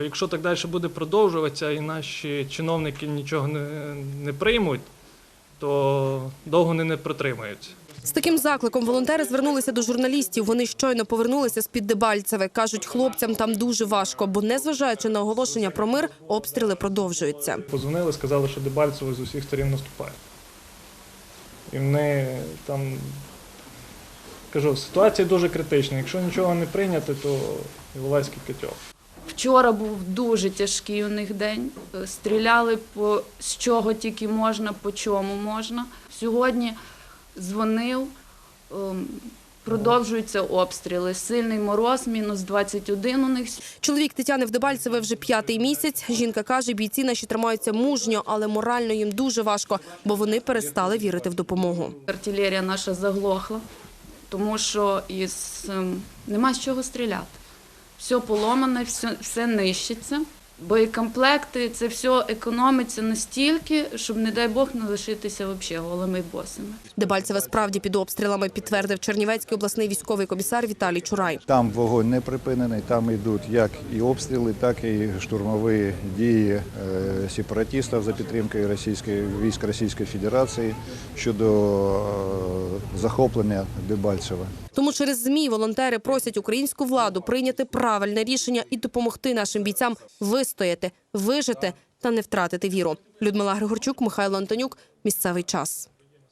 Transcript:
Якщо так далі буде продовжуватися і наші чиновники нічого не, не приймуть, то довго вони не протримаються. З таким закликом волонтери звернулися до журналістів. Вони щойно повернулися з під Дебальцеве. кажуть, хлопцям там дуже важко, бо незважаючи на оголошення про мир, обстріли продовжуються. Позвонили, сказали, що Дебальцево з усіх сторін наступає. І вони там кажу, ситуація дуже критична. Якщо нічого не прийняти, то Іловайський котел. Вчора був дуже тяжкий у них день. Е, Стріляли по з чого тільки можна, по чому можна. Сьогодні дзвонив, ем, продовжуються обстріли. Сильний мороз, мінус 21 у них. Чоловік Тетяни в Дебальцеве вже п'ятий місяць. Жінка каже, бійці наші тримаються мужньо, але морально їм дуже важко, бо вони перестали вірити в допомогу. Артилерія наша заглохла, тому що із, ем, нема з чого стріляти. Все поломане, все, все нищиться. Боєкомплекти, це все економиться настільки, щоб, не дай Бог, не лишитися взагалі голими босими. Дебальцеве справді під обстрілами підтвердив Чернівецький обласний військовий комісар Віталій Чурай. Там вогонь не припинений, там йдуть як і обстріли, так і штурмові дії е, сепаратистів за підтримкою російської військ Російської Федерації щодо е, захоплення Дебальцева. Тому через змі волонтери просять українську владу прийняти правильне рішення і допомогти нашим бійцям вистояти, вижити та не втратити віру. Людмила Григорчук, Михайло Антонюк. Місцевий час.